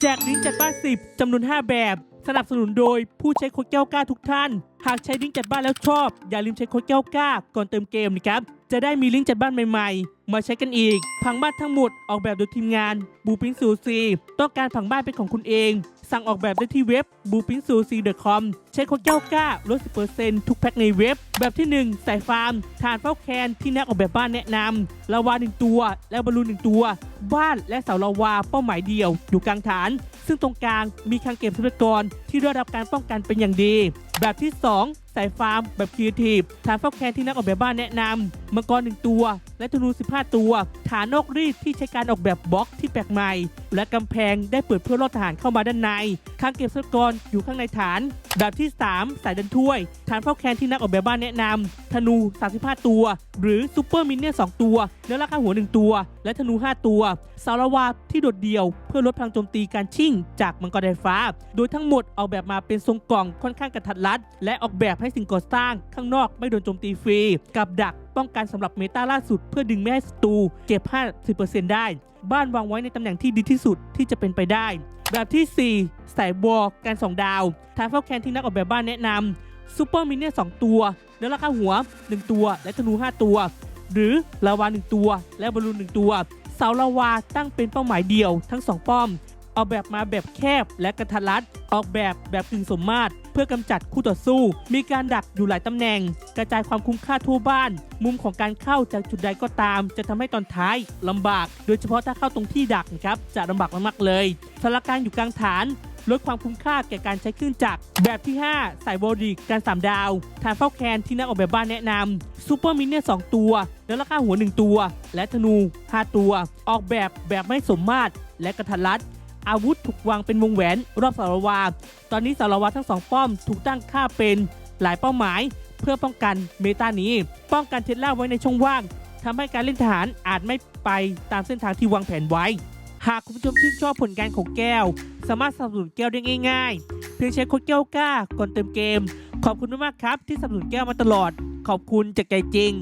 แจกลิ้นจัดบ้าสิบจำนวน 5 แบบ สนับสนุนโดยผู้ใช้โค้ดแก้วกล้าทุกท่าน หากใช้ลิงก์จัดบ้านแล้วชอบ อย่าลืมใช้โค้ดแก้วกล้าก่อนเติมเกมนะครับ จะได้มีลิงก์จัดบ้านใหม่ๆ มาใช้กันอีก ผังบ้านทั้งหมดออกแบบโดยทีมงานบูปินซูซีต้องการผังบ้านเป็นของคุณเอง สั่งออกแบบได้ที่เว็บ b u p i n s u c c o m ใช้โค้ดแก้วกล้าลด10%ทุกแพ็คในเว็บ แบบที่1ใส่ฟาร์มฐานเฝ้าแคนที่นักออกแบบบ้านแนะนำลาวาหนึ่งตัว และบอลลูนหนึ่งตัว บ้านและเสาลาวาเป้าหมายเดียว อยู่กลางฐาน ซึ่งตรงกลางมีคังเก็บทรัพยากรที่ได้รับการป้องกันเป็นอย่างดี แบบที่ 2ใส่ฟาร์มแบบครีเอทีฟฐานเฝ้าแคนที่นักออกแบบบ้านแนะนำมังกรหนึ่งตัว และธนู 15 ตัว ฐานนอกรีดที่ใช้การออกแบบบล็อกที่แปลกใหม่ และกำแพงได้เปิดเพื่อลอดทหารเข้ามาด้านในคลังเก็บทรัพยกรอยู่ข้างในฐานแบบที่ 3 สายดันถ้วย ฐานเฝ้าแคนที่นักออกแบบบ้านแนะนำธนู 35 ตัว หรือซูเปอร์มินเนี่ยน2ตัว แล้วราคาหัว 1 ตัว และธนู 5 ตัวสารวาที่โดดเดี่ยว เพื่อลดพลังโจมตีการชิ่ง จากมังกรไฟฟ้า โดยทั้งหมดออกแบบมาเป็นทรงกล่องค่อนข้างกระทัดรัด และออกแบบให้สิ่งก่อสร้างข้างนอกไม่โดนโจมตีฟรี กับดักป้องกันสำหรับเมตาล่าสุด เพื่อดึงไม่ให้ศัตรูเก็บ 50%ได้ บ้านวางไว้ในตำแหน่งที่ดีที่สุดที่จะเป็นไปได้ แบบที่4ใส่บอลการสองดาวฐานเฝ้าแคนที่นักออกแบบบ้านแนะนำซูเปอร์มินเนี่ยน2ตัวแล้วราคาหัว 1 ตัว และธนู 5 ตัว หรือลาวา 1 ตัว และบอลลูน 1 ตัวเสาลาวาตั้งเป็นเป้าหมายเดียวทั้ง 2 ป้อม ออกแบบมาแบบแคบและกระทัดรัด ออกแบบแบบกึ่งสมมาตร เพื่อกำจัดคู่ต่อสู้ มีการดักอยู่หลายตำแหน่ง กระจายความคุ้มค่าทั่วบ้าน มุมของการเข้าจากจุดใดก็ตาม จะทำให้ตอนท้ายลำบาก โดยเฉพาะถ้าเข้าตรงที่ดักนะครับจะลำบากมากๆเลยสานการอยู่กลางฐานลดความคุ้มค่าแก่การใช้เครื่องจักร แบบที่5ใส่บดิกการ3ดาว ฐานเฝ้าแคนที่นักออกแบบบ้านแนะนำซูเปอร์มินเนี่ยน2ตัว แล้วราคาหัว 1 ตัว และธนู 5 ตัว ออกแบบแบบไม่สมมาตร และกระทัดรัด อาวุธถูกวางเป็นวงแหวน รอบสารวา ตอนนี้สารวาทั้งสองป้อมถูกตั้งค่าเป็นหลายเป้าหมาย เพื่อป้องกันเมตานี้ ป้องกันเทสลาไว้ในช่องว่างทำให้การเล่นทหารอาจไม่ไปตามเส้นทางที่วางแผนไว้ หากคุณผู้ชมชื่นชอบผลงานของแก้ว สามารถสนับสนุนแก้วได้ง่าย ๆ เพียงใช้โค้ดแก้วกล้าก่อนเติมเกม ขอบคุณมากครับที่สนับสนุนแก้วมาตลอด ขอบคุณจากใจจริง